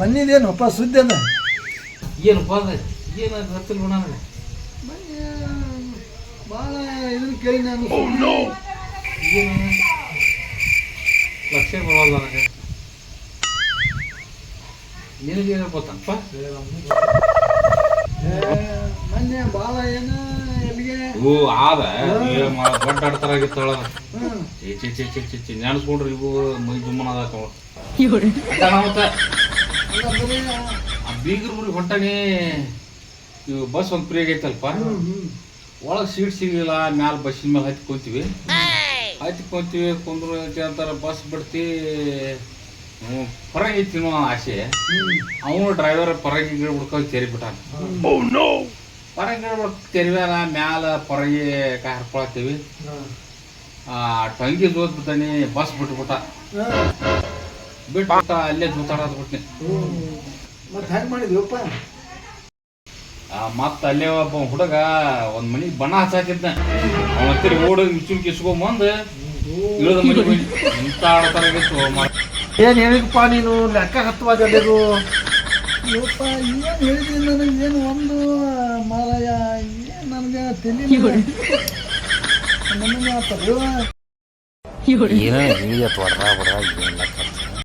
ಮನ್ನಿದೇನಪ್ಪ ಸುದ್ದಿ ಅದ ಏನಪ್ಪ ಅದ ಏನು ಗೊತ್ತಿಲ್ಲ ನನಗೆ ಭಾಳ ಇದನ್ನು ಕೇಳಿ ನಾನು ಏನು ಲಕ್ಷ ಬರೋಲ್ಲ ನನಗೆ ನಿನಗೇನು ಗೊತ್ತಪ್ಪ ಮೊನ್ನೆ ಭಾಳ ಏನು ಎಲ್ಲಿಗೆ ಇವು ಆದ ದೊಡ್ಡ ಆಡ್ತಾರಾಗಿತ್ತಳ. ಚಿ ಚಿ ಚಿ ಚಿ ಚಿ ನೆನೆಸ್ಕೊಂಡ್ರಿ ಇವು ಮೈ ಜುಮ್ಮನ ಅದ ಆ ಬೀಗರ ಊರಿಗೆ ಹೊಂಟಾನಿ ಇವು ಬಸ್ ಒಂದು ಫ್ರೀ ಆಗೈತಲ್ಪ? ಒಳಗೆ ಸೀಟ್ ಸಿಗಲಿಲ್ಲ, ಮ್ಯಾಲ ಬಸ್ಸಿನ ಮೇಲೆ ಹತ್ತಿ ಕುಂತೀವಿ ಹತ್ತಿ ಕುಂತೀವಿ ಕುಂದ್ರು ಅಂತಾರ ಬಸ್ ಬಿಡ್ತಿ ಪರಂಗಿ ತಿನ್ನೋ ಆಸೆ. ಅವನು ಡ್ರೈವರ್ ಪರಂಗಿ ಗಿಡ ಹುಡ್ಕೊಂಡು ತೆರಿಬಿಟ್ಟಾನ. ಪರಂಗಿ ಗಿಡ ತೆರಿವ್ಯಾನ ಮ್ಯಾಲ ಪರಂಗಿ ಕಾಯಿ ಆ, ಟಂಗಿ ಬಿಡ್ತಾನೆ ಬಸ್ ಬಿಟ್ಬಿಟ್ಟ. ಬಿಟ್ಬಿಟ್ಟ, ಅಲ್ಲೇ ಜೂತಾಡೋದು ಬಿಟ್ನಿ. ಮತ್ತೆ ಹೆಂಗೆ ಆ ಮತ್ತೆ ಅಲ್ಲೇ ಒಬ್ಬ ಹುಡುಗ ಒಂದ್ ಮನಿ ಬಣ್ಣ ಹಚ್ಚಾಕಿದ್ದ ಅವನ ಹತ್ತಿರ ಓಡೋಗಿ ಮಿಚುನ್ ಕಿಸ್ಕೊಂಬಂದ್ ಇಳಿದ ಮನಿ ಇಂತ ಆಡ್ತಾರಾಗಿತ್ತು ಏನು ಹೇಳಿದಪ್ಪ ನೀನು? ಲೆಕ್ಕ ಹತ್ತವಾದ ಅದು ಯಪ್ಪ ಏನು ಹೇಳಿದ್ದೀನಿ ನನಗೆ? ಏನು ಒಂದು ಮಾರಾಯ ಏನು ನನಗೆ ತಿಳಿಲಿಲ್ಲ ನನಗೆ ಆತದ ಏನೋ ಹಿಂಗೆ ಹೊಡ್ರ ಹೊಡ್ರ